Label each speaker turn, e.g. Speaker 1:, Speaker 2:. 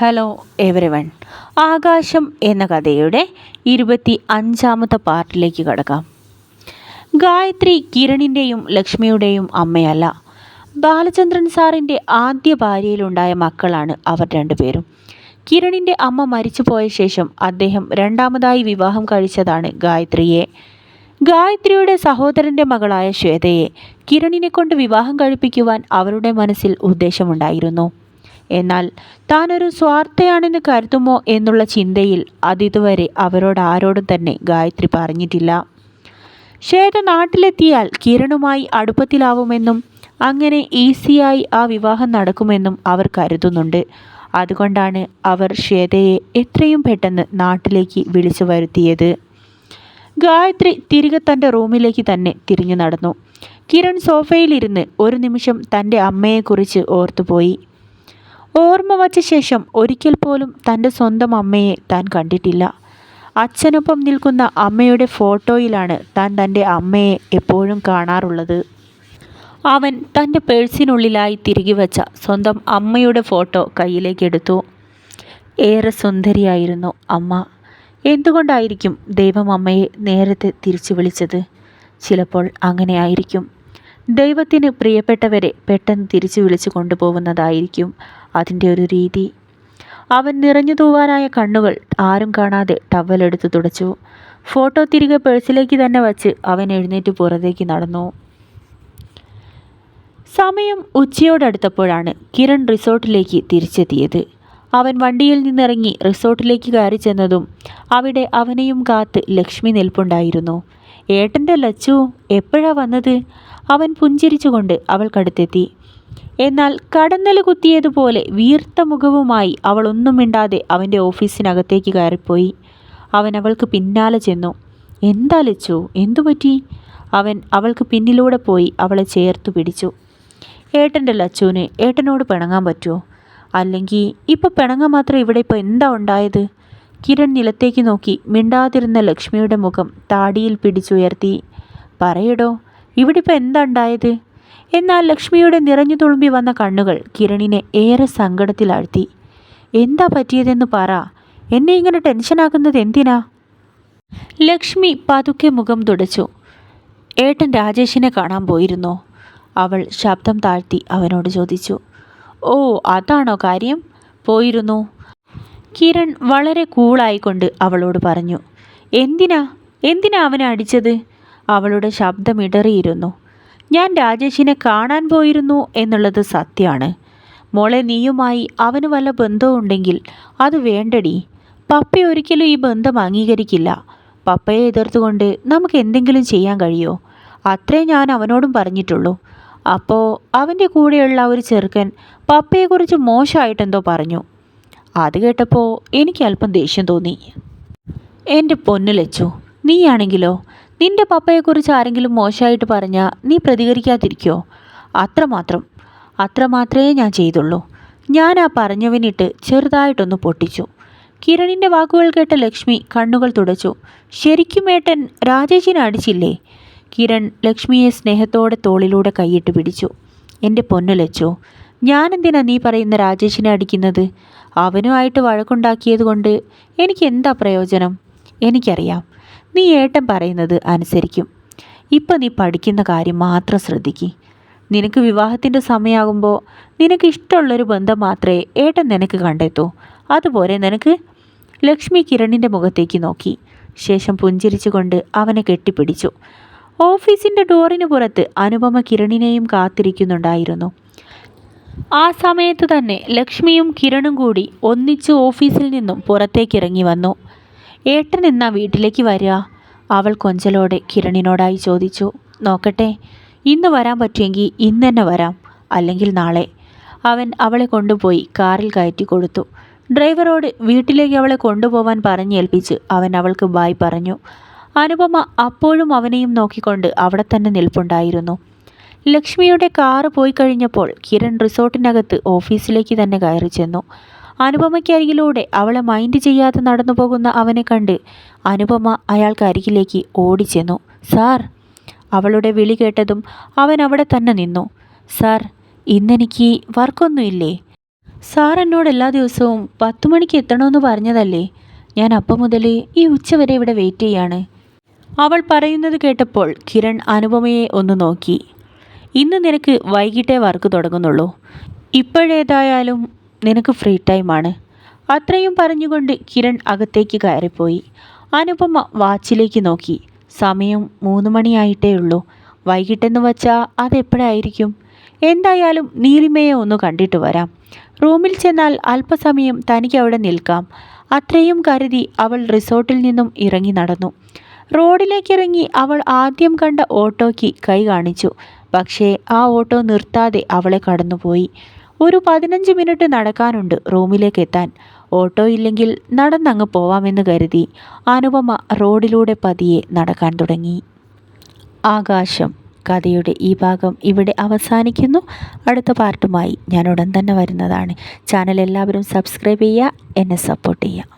Speaker 1: Hello every one ആകാശം എന്ന കഥയുടെ ഇരുപത്തി അഞ്ചാമത്തെ പാർട്ടിലേക്ക് കടക്കാം. ഗായത്രി കിരണിന്റെയും ലക്ഷ്മിയുടെയും അമ്മയല്ല. ബാലചന്ദ്രൻ സാറിന്റെ ആദ്യ ഭാര്യയിലുണ്ടായ മക്കളാണ് അവർ രണ്ടുപേരും. കിരണിന്റെ അമ്മ മരിച്ചുപോയ ശേഷം അദ്ദേഹം രണ്ടാമതായി വിവാഹം കഴിച്ചതാണ് ഗായത്രിയെ. ഗായത്രിയുടെ സഹോദരന്റെ മകളായ ശ്വേതയെ കിരണിനെ കൊണ്ട് വിവാഹം കഴിപ്പിക്കുവാൻ അവരുടെ മനസ്സിൽ ഉദ്ദേശമുണ്ടായിരുന്നു. എന്നാൽ താനൊരു സ്വാർത്ഥയാണെന്ന് കരുതുമോ എന്നുള്ള ചിന്തയിൽ അതിതുവരെ അവരോട് ആരോടും തന്നെ ഗായത്രി പറഞ്ഞിട്ടില്ല. ശ്വേത നാട്ടിലെത്തിയാൽ കിരണുമായി അടുപ്പത്തിലാവുമെന്നും അങ്ങനെ ഈസിയായി ആ വിവാഹം നടക്കുമെന്നും അവർ കരുതുന്നുണ്ട്. അതുകൊണ്ടാണ് അവർ ശ്വേതയെ എത്രയും പെട്ടെന്ന് നാട്ടിലേക്ക് വിളിച്ചു വരുത്തിയത്. ഗായത്രി തിരികെ തന്റെ റൂമിലേക്ക് തന്നെ തിരിഞ്ഞു നടന്നു. കിരൺ സോഫയിലിരുന്ന് ഒരു നിമിഷം തന്റെ അമ്മയെക്കുറിച്ച് ഓർത്തുപോയി. ഓർമ്മ വച്ച ശേഷം ഒരിക്കൽ പോലും തന്റെ സ്വന്തം അമ്മയെ താൻ കണ്ടിട്ടില്ല. അച്ഛനൊപ്പം നിൽക്കുന്ന അമ്മയുടെ ഫോട്ടോയിലാണ് താൻ തന്റെ അമ്മയെ എപ്പോഴും കാണാറുള്ളത്. അവൻ തന്റെ പേഴ്സിനുള്ളിലായി തിരികെ വച്ച സ്വന്തം അമ്മയുടെ ഫോട്ടോ കയ്യിലേക്കെടുത്തു ഏറെ സുന്ദരിയായിരുന്നു അമ്മ. എന്തുകൊണ്ടായിരിക്കും ദൈവം അമ്മയെ നേരത്തെ തിരിച്ചു വിളിച്ചത്? ചിലപ്പോൾ അങ്ങനെയായിരിക്കും ദൈവത്തിന് പ്രിയപ്പെട്ടവരെ പെട്ടെന്ന് തിരിച്ചു വിളിച്ചു കൊണ്ടുപോകുന്നതായിരിക്കും അതിന്റെ ഒരു രീതി. അവൻ നിറഞ്ഞു തൂവാനായ കണ്ണുകൾ ആരും കാണാതെ ടവലെടുത്ത് തുടച്ചു. ഫോട്ടോ തിരികെ പേഴ്സിലേക്ക് തന്നെ വച്ച് അവൻ എഴുന്നേറ്റ് പുറത്തേക്ക് നടന്നു. സമയം ഉച്ചയോടടുത്തപ്പോഴാണ് കിരൺ റിസോർട്ടിലേക്ക് തിരിച്ചെത്തിയത്. അവൻ വണ്ടിയിൽ നിന്നിറങ്ങി റിസോർട്ടിലേക്ക് കയറി ചെന്നതും അവിടെ അവനെയും കാത്ത് ലക്ഷ്മി നിൽപ്പുണ്ടായിരുന്നു. ഏട്ടന്റെ ലച്ചു എപ്പോഴാ വന്നത്? അവൻ പുഞ്ചിരിച്ചുകൊണ്ട് അവൾക്കടുത്തെത്തി എന്നാൽ കടന്നൽ കുത്തിയതുപോലെ വീർത്ത മുഖവുമായി അവൾ ഒന്നും മിണ്ടാതെ അവന്റെ ഓഫീസിനകത്തേക്ക് കയറിപ്പോയി. അവൻ അവൾക്ക് പിന്നാലെ ചെന്നു. എന്താ ലച്ചു? എന്തു പറ്റി? അവൻ അവൾക്ക് പിന്നിലൂടെ പോയി അവളെ ചേർത്തു പിടിച്ചു. ഏട്ടന്റെ ലച്ചുവിന് ഏട്ടനോട് പിണങ്ങാൻ പറ്റുമോ? അല്ലെങ്കിൽ ഇപ്പോൾ പിണങ്ങാൻ മാത്രം ഇവിടെ ഇപ്പോൾ എന്താ ഉണ്ടായത്? കിരൺ നിലത്തേക്ക് നോക്കി മിണ്ടാതിരുന്ന ലക്ഷ്മിയുടെ മുഖം താടിയിൽ പിടിച്ചുയർത്തി. പറയടോ ഇവിടെ ഇപ്പം എന്താ ഉണ്ടായത്? എന്നാൽ ലക്ഷ്മിയുടെ നിറഞ്ഞു തുളുമ്പി വന്ന കണ്ണുകൾ കിരണിനെ ഏറെ സങ്കടത്തിലാഴ്ത്തി. എന്താ പറ്റിയതെന്ന് പറ. എന്നെ ഇങ്ങനെ ടെൻഷനാക്കുന്നത് എന്തിനാ? ലക്ഷ്മി പതുക്കെ മുഖം തുടച്ചു. ഏട്ടൻ രാജേഷിനെ കാണാൻ പോയിരുന്നോ? അവൾ ശബ്ദം താഴ്ത്തി അവനോട് ചോദിച്ചു. ഓ അതാണോ കാര്യം? പോയിരുന്നു. കിരൺ വളരെ കൂളായിക്കൊണ്ട് അവളോട് പറഞ്ഞു എന്തിനാ? എന്തിനാ അവനെ അടിച്ചത്? അവളുടെ ശബ്ദം ഇടറിയിരുന്നു. ഞാൻ രാജേഷിനെ കാണാൻ പോയിരുന്നു എന്നുള്ളത് സത്യമാണ് മോളെ നീയുമായി അവന് വല്ല ബന്ധമുണ്ടെങ്കിൽ അത് വേണ്ടടി. പപ്പ ഒരിക്കലും ഈ ബന്ധം അംഗീകരിക്കില്ല. പപ്പയെ എതിർത്തുകൊണ്ട് നമുക്ക് എന്തെങ്കിലും ചെയ്യാൻ കഴിയോ? അത്രേ ഞാൻ അവനോടും പറഞ്ഞിട്ടുള്ളൂ. അപ്പോൾ അവന്റെ കൂടെയുള്ള ഒരു ചെറുക്കൻ പപ്പയെക്കുറിച്ച് മോശമായിട്ടെന്തോ പറഞ്ഞു. അത് കേട്ടപ്പോൾ എനിക്ക് അല്പം ദേഷ്യം തോന്നി. എന്റെ പൊന്നു ലച്ചു നീയാണെങ്കിലോ? നിന്റെ പപ്പയെക്കുറിച്ച് ആരെങ്കിലും മോശമായിട്ട് പറഞ്ഞാൽ നീ പ്രതികരിക്കാതിരിക്കോ? അത്രമാത്രം അത്രമാത്രമേ ഞാൻ ചെയ്തുള്ളൂ. ഞാൻ ആ പറഞ്ഞവനിട്ട് ചെറുതായിട്ടൊന്ന് പൊട്ടിച്ചു. കിരണിന്റെ വാക്കുകൾ കേട്ട ലക്ഷ്മി കണ്ണുകൾ തുടച്ചു. ശരിക്കും ഏട്ടൻ രാജേഷിനെ അടിച്ചില്ലേ? കിരൺ ലക്ഷ്മിയെ സ്നേഹത്തോടെ തോളിലൂടെ കൈയിട്ട് പിടിച്ചു. എന്റെ പൊന്നു ലച്ചു ഞാനെന്തിനാ നീ പറയുന്ന രാജേഷിനെ അടിക്കുന്നത്? അവനുമായിട്ട് വഴക്കുണ്ടാക്കിയത് കൊണ്ട് എനിക്ക് എന്താ പ്രയോജനം? എനിക്കറിയാം. നീ ഏട്ടൻ പറയുന്നത് അനുസരിക്കും. ഇപ്പം നീ പഠിക്കുന്ന കാര്യം മാത്രം ശ്രദ്ധിക്ക്. നിനക്ക് വിവാഹത്തിന്റെ സമയമാകുമ്പോൾ നിനക്ക് ഇഷ്ടമുള്ളൊരു ബന്ധം മാത്രമേ ഏട്ടൻ നിനക്ക് കണ്ടെത്തൂ. അതുപോലെ നിനക്ക് ലക്ഷ്മി കിരണിന്റെ മുഖത്തേക്ക് നോക്കി. ശേഷം പുഞ്ചിരിച്ചുകൊണ്ട് അവനെ കെട്ടിപ്പിടിച്ചു. ഓഫീസിന്റെ ഡോറിന് പുറത്ത് അനുപമ കിരണിനെയും കാത്തിരിക്കുന്നുണ്ടായിരുന്നു. ആ സമയത്ത് തന്നെ ലക്ഷ്മിയും കിരണും കൂടി ഒന്നിച്ച് ഓഫീസിൽ നിന്നും പുറത്തേക്കിറങ്ങി വന്നു. ഏട്ടൻ എന്നാ വീട്ടിലേക്ക് വരിക അവൾ കൊഞ്ചലോടെ കിരണിനോടായി ചോദിച്ചു. നോക്കട്ടെ ഇന്ന് വരാൻ പറ്റുമെങ്കിൽ ഇന്ന് തന്നെ വരാം അല്ലെങ്കിൽ നാളെ. അവൻ അവളെ കൊണ്ടുപോയി കാറിൽ കയറ്റി കൊടുത്തു. ഡ്രൈവറോട് വീട്ടിലേക്ക് അവളെ കൊണ്ടുപോവാൻ പറഞ്ഞേൽപ്പിച്ച് അവൻ അവൾക്ക് ബായ് പറഞ്ഞു. അനുപമ അപ്പോഴും അവനെയും നോക്കിക്കൊണ്ട് അവിടെ തന്നെ നിൽപ്പുണ്ടായിരുന്നു. ലക്ഷ്മിയുടെ കാറ് പോയി കഴിഞ്ഞപ്പോൾ കിരൺ റിസോർട്ടിനകത്ത് ഓഫീസിലേക്ക് തന്നെ കയറി ചെന്നു. അനുപമയ്ക്കരികിലൂടെ അവളെ മൈൻഡ് ചെയ്യാതെ നടന്നു പോകുന്ന അവനെ കണ്ട് അനുപമ അയാൾക്ക് അരികിലേക്ക് ഓടിച്ചെന്നു. സാർ അവളുടെ വിളി കേട്ടതും അവൻ അവിടെ തന്നെ നിന്നു. സാർ ഇന്നെനിക്ക് വർക്കൊന്നുമില്ലേ? സാർ എന്നോട് എല്ലാ ദിവസവും പത്ത് മണിക്ക് എത്തണമെന്ന് പറഞ്ഞതല്ലേ? ഞാൻ അപ്പം മുതൽ ഈ ഉച്ചവരെ ഇവിടെ വെയിറ്റ് ചെയ്യാണ്. അവൾ പറയുന്നത് കേട്ടപ്പോൾ കിരൺ അനുപമയെ ഒന്ന് നോക്കി. ഇന്ന് നിനക്ക് വൈകിട്ടേ വർക്ക് തുടങ്ങുന്നുള്ളൂ. ഇപ്പോഴേതായാലും നിനക്ക് ഫ്രീ ടൈമാണ് അത്രയും പറഞ്ഞുകൊണ്ട് കിരൺ അകത്തേക്ക് കയറിപ്പോയി. അനുപമ വാച്ചിലേക്ക് നോക്കി. സമയം മൂന്ന് മണിയായിട്ടേ ഉള്ളൂ. വൈകിട്ടെന്ന് വച്ചാൽ അതെപ്പോഴായിരിക്കും എന്തായാലും നീലിമയെ ഒന്ന് കണ്ടിട്ട് വരാം. റൂമിൽ ചെന്നാൽ അല്പസമയം തനിക്ക് അവിടെ നിൽക്കാം. അത്രയും കരുതി അവൾ റിസോർട്ടിൽ നിന്നും ഇറങ്ങി നടന്നു. റോഡിലേക്കിറങ്ങി അവൾ ആദ്യം കണ്ട ഓട്ടോയ്ക്ക് കൈ കാണിച്ചു. പക്ഷേ ആ ഓട്ടോ നിർത്താതെ അവളെ കടന്നുപോയി. ഒരു പതിനഞ്ച് മിനിറ്റ് നടക്കാനുണ്ട് റൂമിലേക്ക് എത്താൻ ഓട്ടോ ഇല്ലെങ്കിൽ നടന്നങ്ങ് പോവാമെന്ന് കരുതി അനുപമ റോഡിലൂടെ പതിയെ നടക്കാൻ തുടങ്ങി. ആകാശം കഥയുടെ ഈ ഭാഗം ഇവിടെ അവസാനിക്കുന്നു. അടുത്ത പാർട്ടുമായി ഞാൻ ഉടൻ തന്നെ വരുന്നതാണ്. ചാനൽ എല്ലാവരും സബ്സ്ക്രൈബ് ചെയ്യുക എന്നെ സപ്പോർട്ട് ചെയ്യുക.